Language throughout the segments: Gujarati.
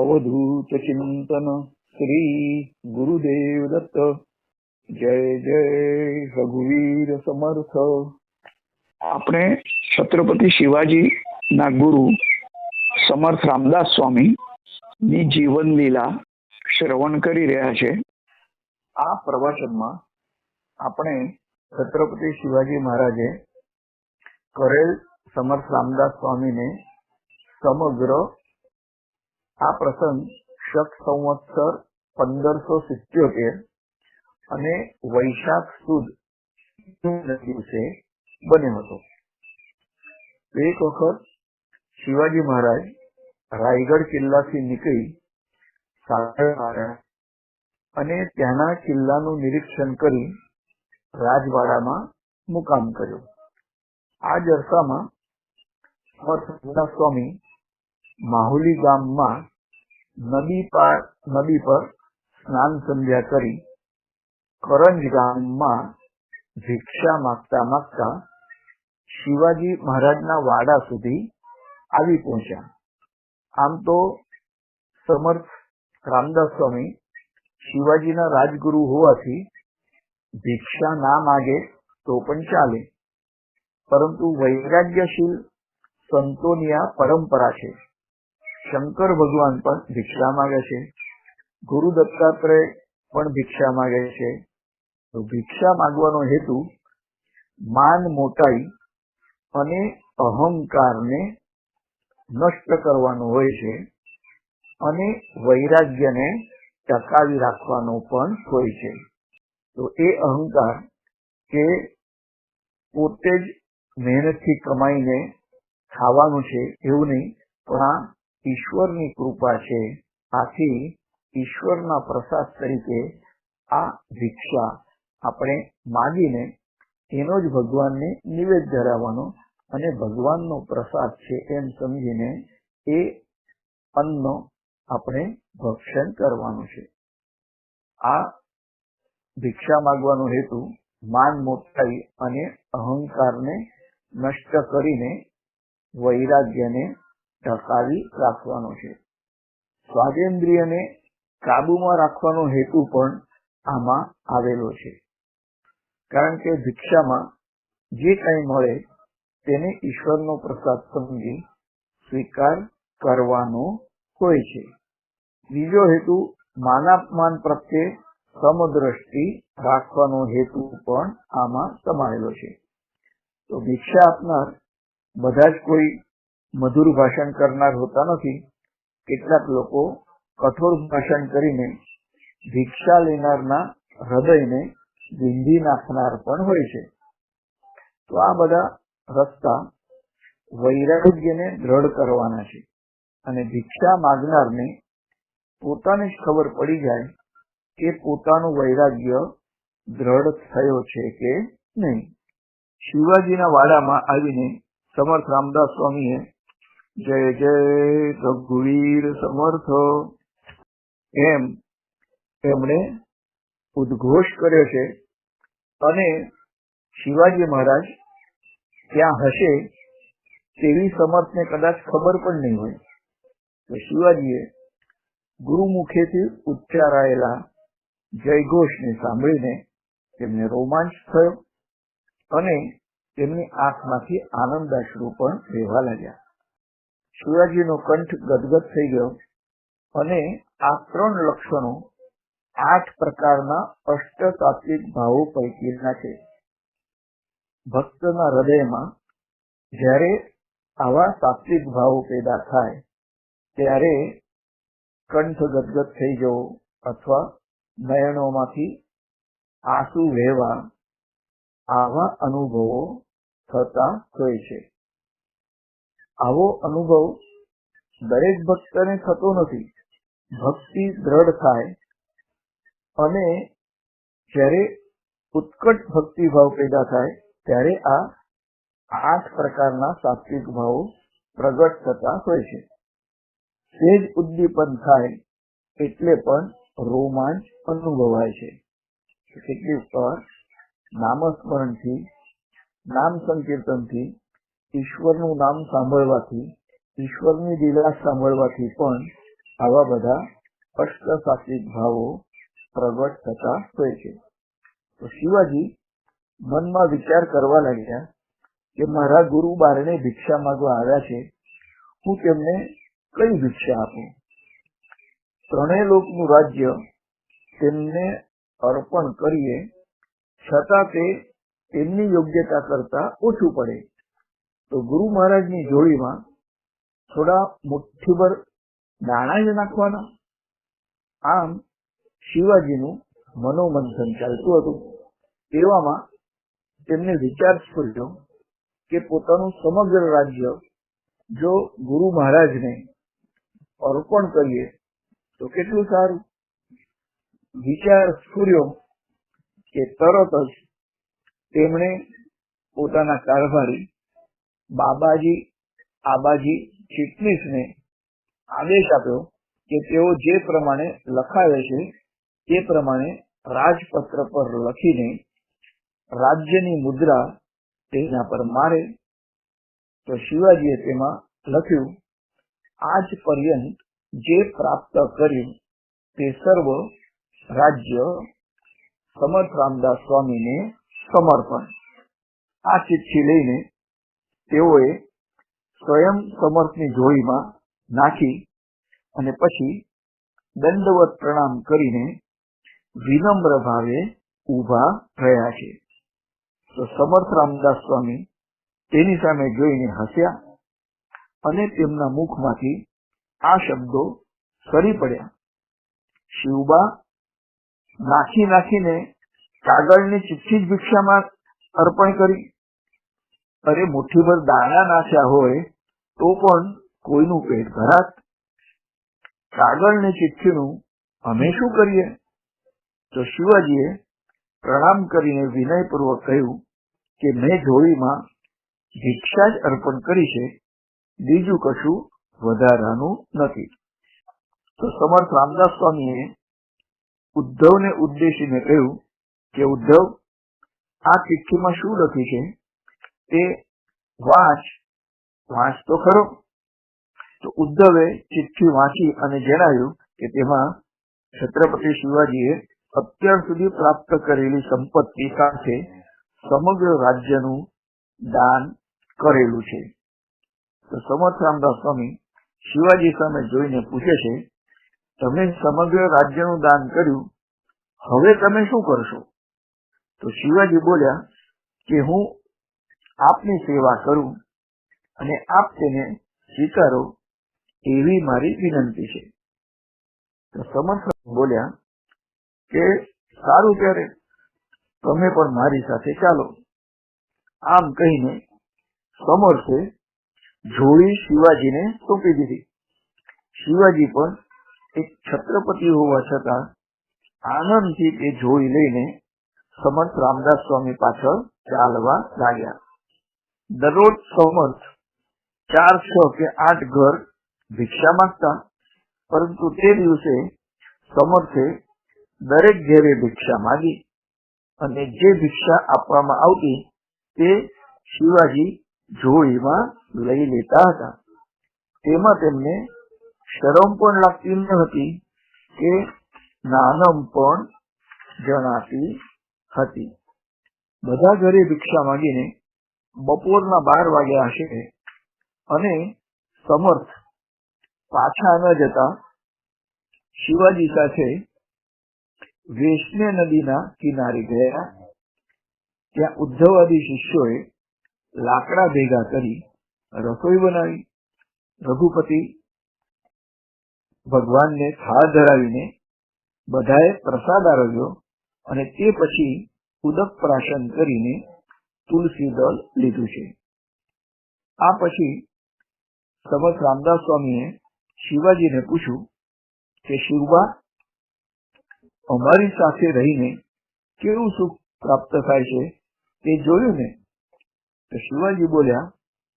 અવધૂત ચિંતન શ્રી ગુરુદેવ દત્ત જય જય રઘુવીર સમર્થ આપણે છત્રપતિ શિવાજી ના ગુરુ સમર્થ રામદાસ સ્વામી ની જીવન લીલા શ્રવણ કરી રહ્યા છે આ પ્રવચનમાં આપણે છત્રપતિ શિવાજી મહારાજે કરેલ સમર્થ રામદાસ સ્વામીને સમગ્ર આ પ્રસંગ શક સંવત્સર પંદરસો સિત્યોતેર અને વૈશાખ સુદ દિવસે બન્યો હતો. એક વખત શિવાજી મહારાજ રાયગઢ કિલ્લાથી નીકળી અને ત્યાંના કિલ્લાનું નિરીક્ષણ કરી રાજવાડામાં મુકામ કર્યો. આ જ અરસામાં સમર્થ સ્વામી માહુલી ગામમાં નદી પાર, નદી પર સ્નાન સંધ્યા કરી કરંજ ગામમાં ભિક્ષા માગતા માગતા શિવાજી મહારાજના વાડા સુધી આવી પહોંચ્યા. આમ તો સમર્થ રામદાસ સ્વામી શિવાજીના રાજગુરુ હોવાથી ભિક્ષા ના માગે તો પણ ચાલે. પરંતુ વૈરાગ્યશીલ સંતોની આ પરંપરા છે. શંકર ભગવાન પણ ભિક્ષા માગે છે. ગુરુ દત્તાત્રેય પણ ભિક્ષા માગે છે. તો ભિક્ષા માંગવાનો હેતુ માન મોટાઈ અને અહંકારને નષ્ટ કરવાનો હોય છે અને વૈરાગ્યને ટકાવી રાખવાનો પણ હોય છે. તો એ અહંકાર કે પોતે જ મહેનતથી કમાઈને ખાવાનું છે એવું નહીં, પણ આ ઈશ્વરની કૃપા છે. આથી ઈશ્વરના પ્રસાદ તરીકે આ ભિક્ષા આપણે માગીને એનો જ ભગવાનને નિવેદ ધરાવવાનો અને ભગવાનનો પ્રસાદ છે એમ સમજીને એ અન્નનો આપણે ભક્ષણ કરવાનું છે. આ ભિક્ષા માગવાનો હેતુ માન મોટાઈ અને અહંકારને નષ્ટ કરીને વૈરાગ્યને ટકાવી રાખવાનો છે. સ્વાદેન્દ્રિયને કાબુમાં રાખવાનો હેતુ પણ આમાં આવેલો છે. કારણ કે ભિક્ષામાં જે કંઈ મળે તેને ઈશ્વરનો પ્રસાદ સમજી સ્વીકાર કરવાનો હોય છે. બીજો હેતુ માનાપમાન પ્રત્યે સમદ્રષ્ટિ રાખવાનો હેતુ પણ આમાં સમાયેલો છે. તો ભિક્ષા આપનાર બધા જ કોઈ મધુર ભાષણ કરનાર હોતા નથી. કેટલાક લોકો કઠોર ભાષણ કરીને ભિક્ષા લેનારના હૃદયને વિંધી નાખનાર પણ હોય છે. તો આ બધા રસ્તા વૈરાગ્યને દ્રઢ કરવાના છે અને ભિક્ષા માગનારને પોતાને જ ખબર પડી જાય કે પોતાનું વૈરાગ્ય દ્રઢ થયો છે કે નહીં. શિવાજીના વાડામાં આવીને સમર્થ રામદાસ સ્વામીએ જય જય રઘુવીર સમર્થ. એમ એમણે ઉદ્ઘોષ કર્યો છે. અને શિવાજી મહારાજ ત્યાં હશે તેવી સમર્થને કદાચ ખબર પણ નહીં હોય. તો શિવાજીએ ગુરુમુખેથી ઉચ્ચારાયેલા જયઘોષને સાંભળીને તેમને રોમાંચ થયો અને તેમની આંખમાંથી આનંદાશ્રુ પણ વહેવા લાગ્યા. શિવાજીનો કંઠ ગદગદ થઈ ગયો અને આ ત્રણ લક્ષણો આઠ પ્રકારના અષ્ટતાત્વિક ભાવો પૈકીના છે. ભક્તના હૃદયમાં જ્યારે આવા સાત્વિક ભાવો પેદા થાય, ત્યારે કંઠ ગદગદ થઈ જવો અથવા નયનોમાંથી આંસુ વહેવા આવા અનુભવો થતા હોય છે. આવો અનુભવ દરેક ભક્તને થતો નથી. ભક્તિ દ્રઢ થાય અને જ્યારે ઉત્કટ ભક્તિભાવ પેદા થાય, ત્યારે આ આઠ પ્રકારના સાત્વિક ભાવો પ્રગટ થતા હોય છે. તે જ ઉદ્દીપન થાય એટલે પણ રોમાંચ અનુભવાય છે. કેટલીક વાર નામસ્મરણથી, નામ સંકીર્તનથી ઈશ્વરનું નામ સાંભળવાથી, ઈશ્વરની લીલા સાંભળવાથી પણ આવા બધા અષ્ટસાત્વિક ભાવો પ્રગટ થતા હોય છે. તો શિવાજી મનમાં વિચાર કરવા લાગ્યા કે મારા ગુરુ બારણે ભિક્ષા માંગવા આવ્યા છે. હું તેમને કઈ ભિક્ષા આપું? ત્રણેય લોકનું રાજ્ય તેમને અર્પણ કરીએ, છતાં તે તેમની યોગ્યતા કરતા ઓછું પડે. તો ગુરુ મહારાજની જોડીમાં થોડા મુઠ્ઠીભર દાણા જ નાખવાના. આમ શિવાજીનું મનોમંથન ચાલતું હતું. તેવામાં તેમને વિચાર સ્ફૂર્યો કે પોતાનું સમગ્ર રાજ્ય જો ગુરુ મહારાજને અર્પણ કરીએ તો કેટલું સારું. વિચાર સ્ફૂર્યો કે તરત જ તેમણે પોતાના કારભારી બાબાજી, આબાજી ચીટનીસને આદેશ આપ્યો કે તેઓ જે પ્રમાણે લખાવે છે, તે પ્રમાણે રાજપત્ર પર લખીને રાજ્યની મુદ્રા તેના પર મારે. તો શિવાજીએ તેમાં લખ્યું, આજ પર્યંત જે પ્રાપ્ત કર્યું તે સર્વ રાજ્ય સમર્થ રામદાસ સ્વામીને સમર્પણ. આ ચિઠ્ઠી લઈને તેઓએ સ્વયં સમર્થની જોડીમાં નાખી અને પછી દંડવત પ્રણામ કરીને વિનમ્ર ભાવે ઊભા રહ્યા છે. તો સમર્થ રામદાસ સ્વામી તેની સામે જોઈને હસ્યા અને તેમના મુખમાંથી આ શબ્દો સરી પડ્યા. શિવબા નાખી નાખીને કાગળની ચિઠ્ઠી જ ભિક્ષામાં અર્પણ કરી અરે મુઠ્ઠીભર દાણા નાખ્યા હોય તો પણ કોઈનું પેટ ભરાત. કાગળની ચિઠ્ઠીનું અમે શું કરીએ? તો શિવાજીએ પ્રણામ કરીને વિનયપૂર્વક કહ્યું કે મેં જોડીમાં ભિક્ષા જ અર્પણ કરી છે, બીજું કશું વધારાનું નથી. તો સમર્થ રામદાસ સ્વામીએ ઉદ્ધવને ઉદ્દેશીને કહ્યું કે, ઉદ્ધવ, આ ચિઠ્ઠીમાં શું લખ્યું છે? તે વાંચ વાંચ તો ખરો. તો ઉદ્ધવે ચિઠ્ઠી વાંચી અને જણાવ્યું કે તેમાં છત્રપતિ શિવાજીએ અત્યાર સુધી પ્રાપ્ત કરેલી સંપત્તિ સાથે સમગ્ર રાજ્યનું દાન કરેલું છે. તો સમર્થ રામદાસ સ્વામી શિવાજી સામે જોઈને પૂછે છે, તમે સમગ્ર રાજ્યનું દાન કર્યું, હવે તમે શું કરશો? તો શિવાજી બોલ્યા કે, હું આપની સેવા કરું અને આપ તેને સ્વીકારો એવી મારી વિનંતી છે. તો સમર્થ બોલ્યા કે સારું ત્યારે તમે પણ મારી સાથે ચાલો. આમ કહીને સમર્થે જોડી શિવાજીને સોંપી દીધી. શિવાજી પણ એક છત્રપતિ હોવા છતાં આનંદથી તે જોડી લઈને સમર્થ રામદાસ સ્વામી પાછળ ચાલવા લાગ્યા. દરરોજ સમર્થ ચાર છ કે આઠ ઘર ભિક્ષા માંગતા, પરંતુ તે દિવસે સમર્થે દરેક ઘેરે ભિક્ષા માગી અને જે ભિક્ષા આપવામાં આવતી તે શિવાજી જોડીમાં લઈ લેતા હતા. તેમાં તેમને શરમ પણ લાગતી ન હતી કે નાનમ પણ જણાતી હતી. બધા ઘરે ભિક્ષા માંગીને બપોરના બાર વાગ્યા હશે અને સમર્થ પાછા ન જતા શિવાજી સાથે વેશ્ને નદીના કિનારે ગયા. ત્યાં ઉદ્ધવાદી શિષ્યોએ લાકડા ભેગા કરી રસોઈ બનાવી. રઘુપતિ ભગવાનને થાળ ધરાવીને બધાએ પ્રસાદ આરોગ્યો અને તે પછી ઉદક પ્રાશન કરીને તુલસી દળ લીધું છે. આ પછી સમર્થ રામદાસ સ્વામીએ શિવાજીને પૂછ્યું કે, શિવબા, અમારી સાથે રહીને કેવું સુખ પ્રાપ્ત થાય છે તે જોયું ને? તો શિવાજી બોલ્યા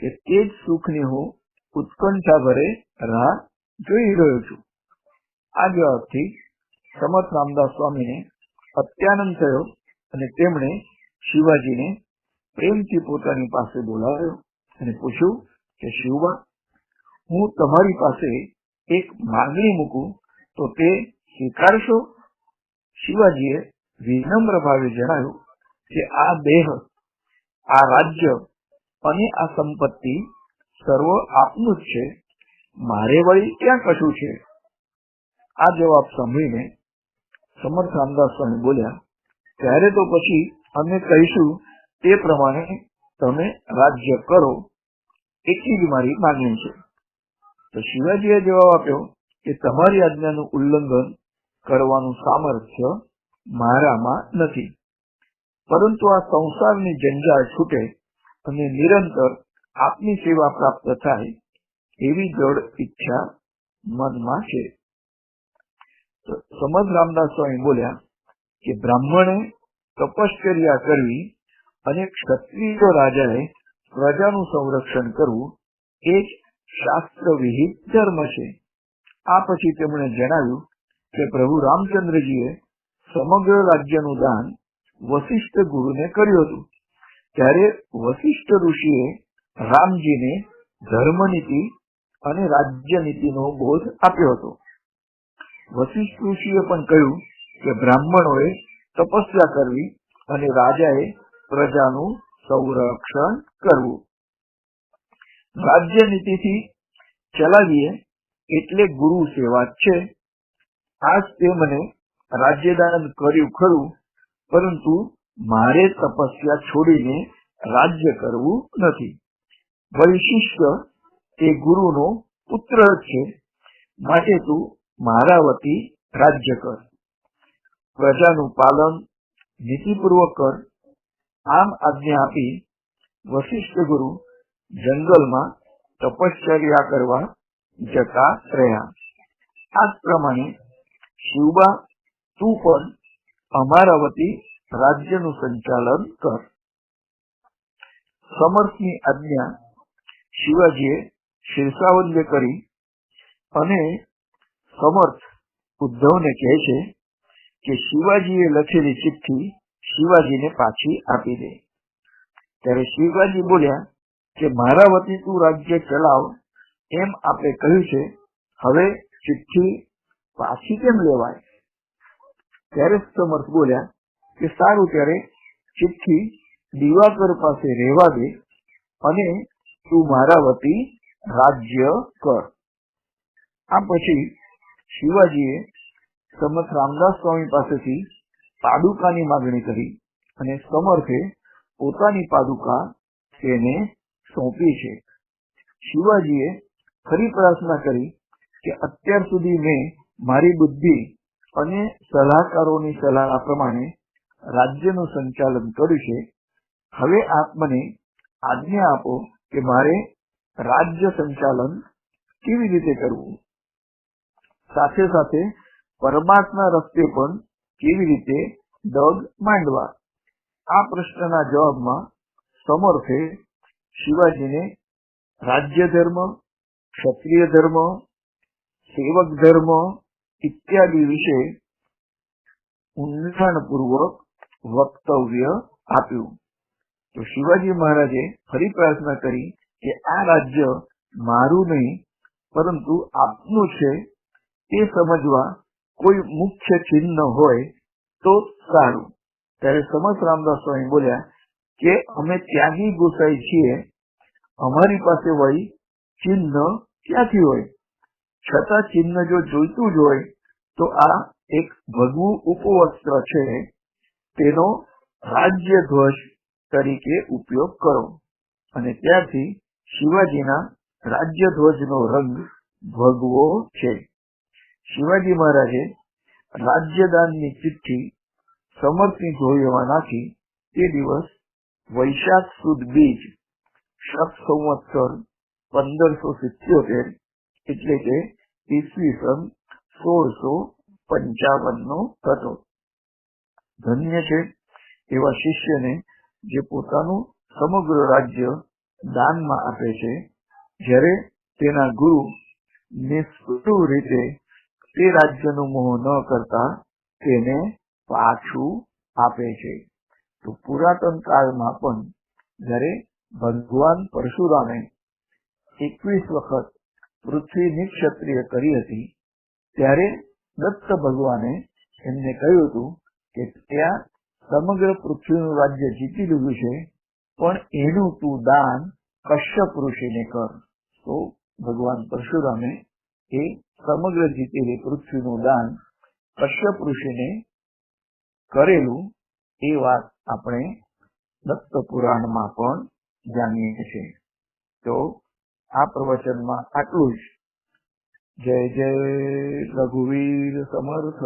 કે, તે જ સુખની હું ઉત્કંઠા ભરે રાહ જોઈ રહ્યો છું. આ જવાબથી સમર્થ રામદાસ સ્વામીને અત્યાનંદ થયો અને તેમણે શિવાજીને પ્રેમથી પોતાની પાસે બોલાવ્યો અને પૂછ્યું કે, શિવબા, હું તમારી પાસે એક માગણી મૂકું તો તે સ્વીકારશો? શિવાજીએ વિનમ્ર ભાવે જણાવ્યું કે, આ દેહ, આ રાજ્ય અને આ સંપત્તિ સર્વ આપનું જ છે. મારે વળી ક્યાં કશું છે? આ જવાબ સાંભળીને સમર્થ રામદાસ સ્વામી બોલ્યા, ત્યારે તો પછી અમે કહીશું તે પ્રમાણે તમે રાજ્ય કરો, એટલી જ મારી માગણી છે. તો શિવાજીએ જવાબ આપ્યો કે તમારી આજ્ઞાનું ઉલ્લંઘન કરવાનું સામર્થ્ય મારામાં નથી. પરંતુ આ સંસારની જંજાળ છૂટે અને નિરંતર આપની સેવા પ્રાપ્ત થાય એવી જડ ઈચ્છા મનમાં છે. સમજ રામદાસ સ્વામી બોલ્યા કે બ્રાહ્મણે તપશ્ચર્યા કરવી અને ક્ષત્રિય રાજાએ પ્રજાનું સંરક્ષણ કરવું એ જ શાસ્ત્ર વિહિત ધર્મ છે. આ પછી તેમણે જણાવ્યું કે પ્રભુ રામચંદ્રજીએ સમગ્ર રાજ્યનું દાન વશિષ્ઠ ગુરુને કર્યું હતું. ત્યારે વશિષ્ઠ ઋષિએ રામજીને ધર્મનીતિ અને રાજ્યનીતિનો બોધ આપ્યો હતો. વશિષ્ઠ ઋષિએ પણ કહ્યું કે બ્રાહ્મણોએ તપસ્યા કરવી અને રાજાએ પ્રજાનું સંરક્ષણ કરવું. રાજ્ય નીતિથી ચલાવીએ એટલે ગુરુ સેવા છે. આજ તે મને રાજ્યદાન કર્યું ખરું, પરંતુ મારે તપસ્યા છોડીને રાજ્ય કરવું નથી. વૈશિષ્ય એ ગુરુનો પુત્ર છે, માટે તું મારા વતી રાજ્ય કર. પ્રજાનું પાલન નીતિપૂર્વક કર આમ આજ્ઞા આપી વશિષ્ઠ ગુરુ જંગલમાં તપશ્ચર્યા કરવા જતા રહ્યા. આ પ્રમાણે શિવબા, તું પણ અમારા વતી રાજ્યનું સંચાલન કર. સમર્થની આજ્ઞા શિવાજીએ શીર્ષાવંદે કરી અને સમર્થ ઉદ્ધવને કહે છે કે શિવાજીએ લખેલી ચિઠ્ઠી શિવાજીને પાછી આપી દે. ત્યારે શિવાજી બોલ્યા કે મારા વતી તું રાજ્ય ચલાવ. એમ આપણે કહ્યું છે, હવે ચિઠ્ઠી પાછી કેમ લેવાય? ત્યારે સમર્થ બોલ્યા કે સારું, ત્યારે ચિઠ્ઠી દિવાકર પાસે રહેવા દે અને તું મારા વતી રાજ્ય કર. આ પછી શિવાજીએ સમર્થ રામદાસ સ્વામી પાસેથી પાદુકાની માગણી કરી અને સમર્થે પોતાની પાદુકા તેને સોંપી છે. શિવાજીએ ફરી પ્રાર્થના કરી કે અત્યાર સુધી મેં મારી બુદ્ધિ અને સલાહકારોની સલાહ પ્રમાણે રાજ્યનું સંચાલન કર્યું છે. હવે આપ મને આજ્ઞા આપો કે મારે રાજ્ય સંચાલન કેવી રીતે કરવું? સાથે સાથે પરમાત્મા રસ્તે પણ કેવી રીતે ડગ માંડવા? આ પ્રશ્નના જવાબમાં સમર્થે શિવાજીને રાજ્ય ધર્મ, ક્ષત્રિય ધર્મ, સેવક ધર્મ ઇત્યાદિ વિશે ઊંડાણપૂર્વક વક્તવ્ય આપ્યું. તો શિવાજી મહારાજે ફરી પ્રાર્થના કરી કે આ રાજ્ય મારું નહીં, પરંતુ આપનું છે તે સમજવા કોઈ મુખ્ય ચિહ્ન હોય તો સારું. ત્યારે સમર્થ રામદાસ સ્વામી બોલ્યા કે અમે ત્યાગી ગોસાઈ છીએ, અમારી પાસે વળી ચિહ્ન ક્યાંથી હોય? છતાં ચિહ્ન જો જોઈતું જ હોય, તો આ એક ભગવું ઉપવસ્ત્ર છે, તેનો રાજ્ય ધ્વજ તરીકે ઉપયોગ કરો. અને ત્યારથી શિવાજીના રાજ્ય ધ્વજનો રંગ ભગવો છે. શિવાજી મહારાજે રાજ્યદાનની ચિઠ્ઠી સમર્થની જોડીમાં નાખી. તે દિવસ વૈશાખ સુદ બીજ શક સંવત્સર પંદરસો સિત્યોતેર એટલે કે ઈસવીસન સોળસો પંચાવન નો હતો. ધન્ય છે એવા શિષ્યને જે પોતાનું સમગ્ર રાજ્ય દાનમાં આપે છે. જ્યારે તેના ગુરુ નિષ્ફળ રીતે તે રાજ્યનો મોહ ન કરતા તેને પાછું આપે છે. તો પુરાતન કાળમાં પણ જ્યારે ભગવાન પરશુરામે એકવીસ વખત પૃથ્વીની ક્ષત્રિય કરી હતી, ત્યારે દત્ત ભગવાને એમને કહ્યું હતું કે ત્યાં સમગ્ર પૃથ્વીનું રાજ્ય જીતી લીધું છે, પણ એનું તું દાન કશ્યપ ઋષિને કર. તો ભગવાન પરશુરામે એ સમગ્ર જીતે પૃથ્વીનું દાન કશ્યપ ઋષિને કરેલું એ વાત આપણે દત્ત પુરાણમાં પણ જાણીએ છીએ. તો આ પ્રવચનમાં આટલું જ. જય જય રઘુવીર સમર્થ.